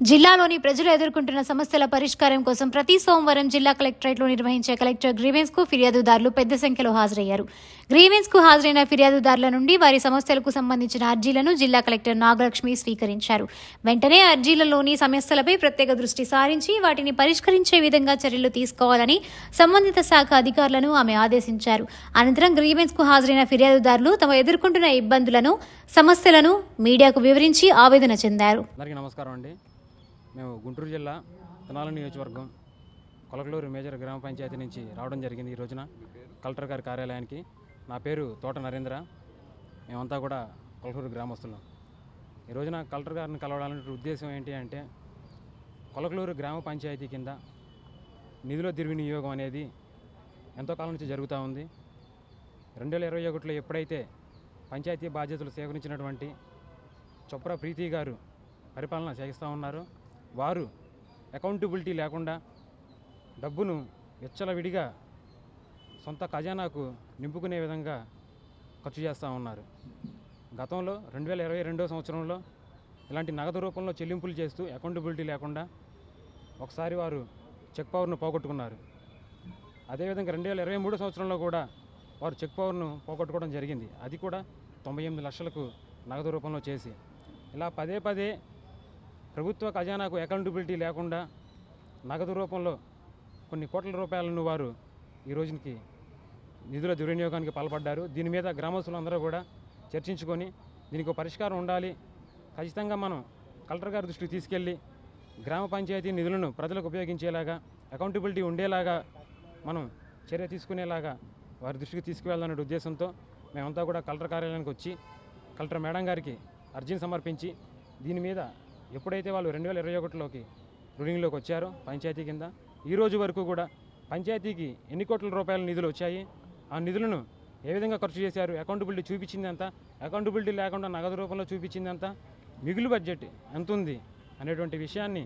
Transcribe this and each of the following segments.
జిల్లాలోని ప్రజలు ఎదుర్కొంటున్న సమస్యల పరిష్కారం కోసం ప్రతి సోమవారం జిల్లా కలెక్టరేట్లో నిర్వహించే కలెక్టర్ గ్రీవెన్స్కు ఫిర్యాదుదారులు పెద్ద సంఖ్యలో హాజరయ్యారు. గ్రీవెన్స్కు హాజరైన ఫిర్యాదుదారుల నుండి వారి సమస్యలకు సంబంధించిన అర్జీలను జిల్లా కలెక్టర్ నాగలక్ష్మి స్వీకరించారు. వెంటనే అర్జీలలోని సమస్యలపై ప్రత్యేక దృష్టి సారించి వాటిని పరిష్కరించే విధంగా చర్యలు తీసుకోవాలని సంబంధిత శాఖ అధికారులను ఆమె ఆదేశించారు. అనంతరం గ్రీవెన్స్కు హాజరైన ఫిర్యాదుదారులు తమ ఎదుర్కొంటున్న ఇబ్బందులను సమస్యలను మీడియాకు వివరించి ఆవేదన చెందారు. నమస్కారం అండి. మేము గుంటూరు జిల్లా తినాల నియోజకవర్గం కొలకలూరు మేజర్ గ్రామ పంచాయతీ నుంచి రావడం జరిగింది ఈ రోజున కలెక్టర్ గారి కార్యాలయానికి. నా పేరు తోట నరేంద్ర. మేమంతా కూడా కొలకలూరు గ్రామస్తులం. ఈ రోజున కలెక్టర్ గారిని కలవడానికి ఉద్దేశం ఏంటి అంటే కొలకలూరు గ్రామ పంచాయతీ కింద నిధుల దుర్వినియోగం అనేది ఎంతో కాలం నుంచి జరుగుతూ ఉంది. రెండు వేల ఇరవై ఒకటిలో ఎప్పుడైతే పంచాయతీ బాధ్యతలు సేకరించినటువంటి చొప్రా ప్రీతి గారు పరిపాలన చేస్తూ ఉన్నారు. వారు అకౌంటబిలిటీ లేకుండా డబ్బును విచ్చలవిడిగా సొంత ఖజానాకు నింపుకునే విధంగా ఖర్చు చేస్తూ ఉన్నారు. గతంలో రెండు వేల ఇరవై రెండో సంవత్సరంలో ఇలాంటి నగదు రూపంలో చెల్లింపులు చేస్తూ అకౌంటబిలిటీ లేకుండా ఒకసారి వారు చెక్ పవర్ను పోగొట్టుకున్నారు. అదేవిధంగా రెండు వేల ఇరవై మూడో సంవత్సరంలో కూడా వారు చెక్ పవర్ను పోగొట్టుకోవడం జరిగింది. అది కూడా తొంభై ఎనిమిది లక్షలకు నగదు రూపంలో చేసి ఇలా పదే పదే ప్రభుత్వ ఖజానాకు అకౌంటబిలిటీ లేకుండా నగదు రూపంలో కొన్ని కోట్ల రూపాయలను వారు ఈ రోజుకి నిధుల దుర్వినియోగానికి పాల్పడ్డారు. దీని మీద గ్రామస్తులందరూ కూడా చర్చించుకొని దీనికి ఒక పరిష్కారం ఉండాలి. ఖచ్చితంగా మనం కలెక్టర్ గారి దృష్టికి తీసుకెళ్ళి గ్రామ పంచాయతీ నిధులను ప్రజలకు ఉపయోగించేలాగా అకౌంటబిలిటీ ఉండేలాగా మనం చర్య తీసుకునేలాగా వారి దృష్టికి తీసుకువెళ్ళాలనే ఉద్దేశంతో మేమంతా కూడా కలెక్టర్ కార్యాలయానికి వచ్చి కలెక్టర్ మేడం గారికి అర్జీని సమర్పించి దీని మీద ఎప్పుడైతే వాళ్ళు రెండు వేల ఇరవై ఒకటిలోకి రూలింగ్లోకి వచ్చారో పంచాయతీ కింద ఈ రోజు వరకు కూడా పంచాయతీకి ఎన్ని కోట్ల రూపాయల నిధులు వచ్చాయి ఆ నిధులను ఏ విధంగా ఖర్చు చేశారు అకౌంటబిలిటీ చూపించింది ఎంత అకౌంటబిలిటీ లేకుండా నగదు రూపంలో చూపించింది మిగులు బడ్జెట్ ఎంత ఉంది అనేటువంటి విషయాన్ని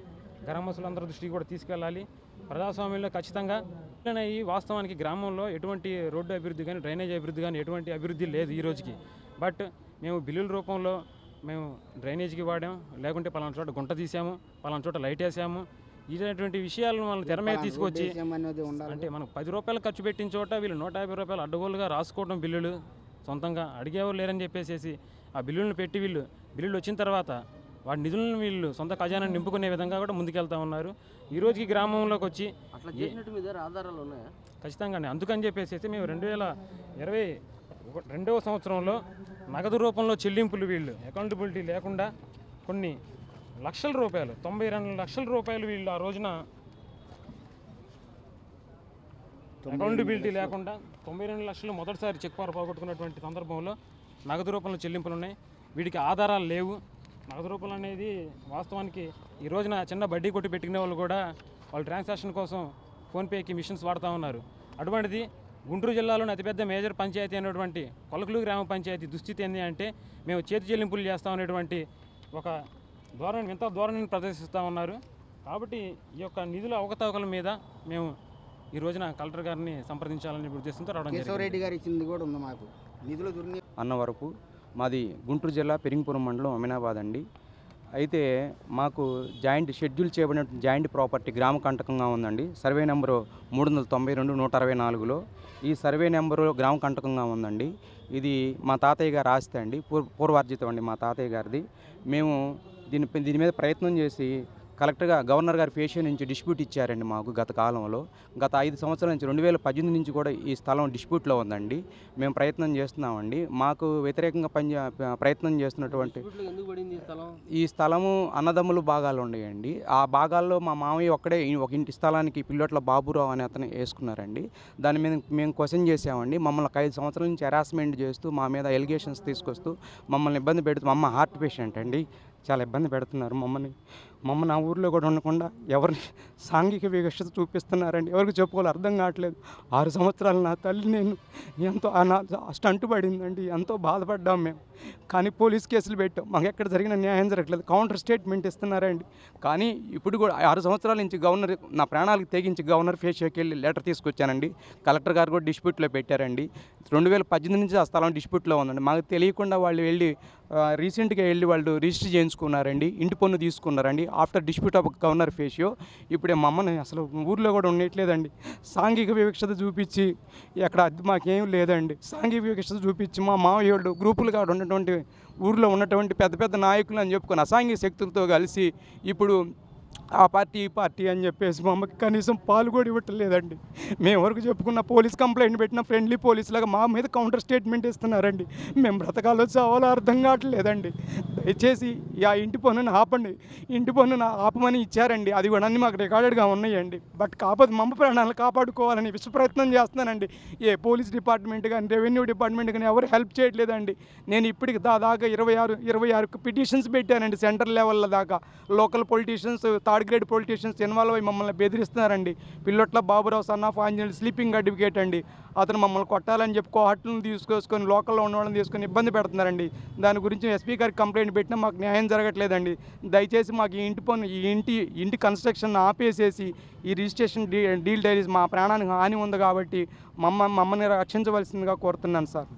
గ్రామస్తులందరి దృష్టికి కూడా తీసుకెళ్ళాలి. ప్రజాస్వామ్యంలో ఖచ్చితంగా ఈ వాస్తవానికి గ్రామంలో ఎటువంటి రోడ్డు అభివృద్ధి కానీ డ్రైనేజ్ అభివృద్ధి కానీ ఎటువంటి అభివృద్ధి లేదు ఈ రోజుకి. బట్ మేము బిల్లుల రూపంలో మేము డ్రైనేజ్కి వాడాం లేకుంటే పలానా చోట గుంట తీసాము పలానా చోట లైట్ వేసాము. ఇటువంటి విషయాలను మనం తెర మీద తీసుకొచ్చి అంటే మనకు పది రూపాయలు ఖర్చు పెట్టిన చోట వీళ్ళు నూట యాభై రూపాయలు అడ్డగోలుగా రాసుకోవడం బిల్లులు సొంతంగా అడిగేవారు లేరని చెప్పేసి ఆ బిల్లులను పెట్టి వీళ్ళు బిల్లులు వచ్చిన తర్వాత వాటి నిధులను వీళ్ళు సొంత ఖజానాన్ని నింపుకునే విధంగా కూడా ముందుకెళ్తా ఉన్నారు. ఈ రోజుకి గ్రామంలోకి వచ్చి అట్లా ఆధారాలు ఉన్నాయా? ఖచ్చితంగా అందుకని చెప్పేసి మేము రెండు వేల ఇరవై రెండవ సంవత్సరంలో నగదు రూపంలో చెల్లింపులు వీళ్ళు. అకౌంటబిలిటీ లేకుండా కొన్ని లక్షల రూపాయలు తొంభై రెండు లక్షల రూపాయలు వీళ్ళు ఆ రోజున అకౌంటబిలిటీ లేకుండా తొంభై రెండు లక్షలు మొదటిసారి చెక్ పవర్ పోగొట్టుకున్నటువంటి సందర్భంలో నగదు రూపంలో చెల్లింపులు ఉన్నాయి. వీటికి ఆధారాలు లేవు. నగదు రూపంలో అనేది వాస్తవానికి ఈ రోజున చిన్న బడ్డీ కొట్టి పెట్టుకునే వాళ్ళు కూడా వాళ్ళ ట్రాన్సాక్షన్ కోసం ఫోన్పేకి మిషన్స్ వాడుతూ ఉన్నారు. అటువంటిది గుంటూరు జిల్లాలోని అతిపెద్ద మేజర్ పంచాయతీ అయినటువంటి కొలకలు గ్రామ పంచాయతీ దుస్థితి ఏంటి అంటే మేము చేతి చెల్లింపులు చేస్తాం అనేటువంటి ఒక ధోరణి వింత ధోరణిని ప్రదర్శిస్తూ ఉన్నారు. కాబట్టి ఈ యొక్క నిధుల అవకతవకల మీద మేము ఈ రోజున కలెక్టర్ గారిని సంప్రదించాలనే ఉద్దేశంతో రావడం జరిగింది. కేశవరెడ్డి గారు ఇచ్చింది కూడా ఉంది మాకు. నిధుల దుర్ని అన్న వరకు మాది గుంటూరు జిల్లా పెరింగపురం మండలం అమినాబాద్ అండి. అయితే మాకు జాయింట్ షెడ్యూల్ చేయబడిన జాయింట్ ప్రాపర్టీ గ్రామ కంటకంగా ఉందండి. సర్వే నెంబరు మూడు వందల తొంభై రెండు నూట అరవై నాలుగులో. ఈ సర్వే నెంబరు గ్రామ కంటకంగా ఉందండి. ఇది మా తాతయ్య గారు ఆస్తి అండి. పూర్ పూర్వార్జితం అండి మా తాతయ్య గారిది. మేము దీని దీని మీద ప్రయత్నం చేసి కలెక్టర్గా గవర్నర్ గారి ఫేషియల్ నుంచి డిస్ప్యూట్ ఇచ్చారండి మాకు గత కాలంలో. గత ఐదు సంవత్సరాల నుంచి రెండు వేల పద్దెనిమిది నుంచి కూడా ఈ స్థలం డిస్ప్యూట్లో ఉందండి. మేము ప్రయత్నం చేస్తున్నామండి. మాకు వ్యతిరేకంగా పని ప్రయత్నం చేస్తున్నటువంటి ఈ స్థలం? ఈ స్థలము అన్నదమ్ములు భాగాలు ఉన్నాయండి. ఆ భాగాల్లో మా మామయ్య ఒక్కడే ఒక ఇంటి స్థలానికి పిల్లోట్ల బాబురావు అనే అతను వేసుకున్నారండి. దాని మీద మేము క్వశ్చన్ చేసామండి మమ్మల్ని ఒక ఐదు సంవత్సరాల నుంచి హెరాస్మెంట్ చేస్తూ మా మీద ఎలిగేషన్స్ తీసుకొస్తూ మమ్మల్ని ఇబ్బంది పెడుతూ మా అమ్మ హార్ట్ పేషెంట్ అండి. చాలా ఇబ్బంది పెడుతున్నారు మమ్మల్ని. మమ్మ నా ఊర్లో కూడా ఉండకుండా ఎవరిని సాంఘిక వివక్షత చూపిస్తున్నారండి? ఎవరికి చెప్పుకోవాలి అర్థం కావట్లేదు. ఆరు సంవత్సరాలు నా తల్లి నేను ఎంతో ఆ స్టంట్ పడిందండి. ఎంతో బాధపడ్డాం మేము. కానీ పోలీస్ కేసులు పెట్టాం. మాకు ఎక్కడ జరిగిన న్యాయం జరగట్లేదు. కౌంటర్ స్టేట్మెంట్ ఇస్తున్నారండి. కానీ ఇప్పుడు కూడా ఆరు సంవత్సరాల నుంచి గవర్నర్ నా ప్రాణాలకు తెగించి గవర్నర్ ఫేషియోకి వెళ్ళి లెటర్ తీసుకొచ్చానండి. కలెక్టర్ గారు కూడా డిస్ప్యూట్లో పెట్టారండి. రెండు వేల పద్దెనిమిది నుంచి ఆ స్థలం డిస్ప్యూట్లో ఉందండి. మాకు తెలియకుండా వాళ్ళు వెళ్ళి రీసెంట్గా వెళ్ళి వాళ్ళు రిజిస్టర్ చేయించుకున్నారండి. ఇంటి పన్ను తీసుకున్నారండి. ఆఫ్టర్ డిస్ప్యూట్ ఆఫ్ గవర్నర్ ఫేషియో. ఇప్పుడు మా అమ్మని అసలు ఊర్లో కూడా ఉండట్లేదండి. సాంఘిక వివక్షత చూపించి ఎక్కడ అది మాకేం లేదండి. సాంఘిక వివక్షత చూపించి మా మామయ్య వాళ్ళు గ్రూపులు కాడ ఉన్నటువంటి ఊర్లో ఉన్నటువంటి పెద్ద పెద్ద నాయకులు అని చెప్పుకొని అసాంఘిక శక్తులతో కలిసి ఇప్పుడు ఆ పార్టీ ఈ పార్టీ అని చెప్పేసి మా అమ్మకి కనీసం పాలు కూడా ఇవ్వట్లేదండి. మేము వరకు చెప్పుకున్న పోలీస్ కంప్లైంట్ పెట్టిన ఫ్రెండ్లీ పోలీస్ లాగా మా మీద కౌంటర్ స్టేట్మెంట్ ఇస్తున్నారండి. మేము బ్రతకాలో చావాలో అర్థం కావట్లేదండి. దయచేసి ఆ ఇంటి పన్నును ఆపండి. ఇంటి పన్నును ఆపమని ఇచ్చారండి. అది కూడా అన్ని మాకు రికార్డెడ్గా ఉన్నాయండి. బట్ కాకపోతే మమ్మ ప్రాణాలను కాపాడుకోవాలని విశ్వ ప్రయత్నం చేస్తున్నానండి. ఏ పోలీస్ డిపార్ట్మెంట్ కానీ రెవెన్యూ డిపార్ట్మెంట్ కానీ ఎవరు హెల్ప్ చేయట్లేదండి. నేను ఇప్పటికి దాదాపు ఇరవై ఆరు ఇరవై ఆరు పిటిషన్స్ పెట్టానండి సెంటర్ లెవెల్ దాకా. Local politicians third grade politicians involve అయ్యి మమ్మల్ని బెదిరిస్తున్నారండి. Pillotla Baburao son of Anjaneyulu sleeping advocate అండి. అతను మమ్మల్ని కొట్టాలని చెప్పి కోహట్లను తీసుకొసుకొని లోకల్లో ఉన్న వాళ్ళని తీసుకొని ఇబ్బంది పెడుతున్నారండి. దాని గురించి ఎస్పీ గారికి కంప్లైంట్ పెట్టినా మాకు న్యాయం జరగట్లేదండి. దయచేసి మాకు ఈ ఇంటి పన్ను ఈ ఇంటి ఇంటి కన్స్ట్రక్షన్ ఆపేసేసి ఈ రిజిస్ట్రేషన్ డీ డీల్ డైరీస్ మా ప్రాణానికి హాని ఉంది కాబట్టి మమ్మ మమ్మల్ని రక్షించవలసిందిగా కోరుతున్నాను సార్.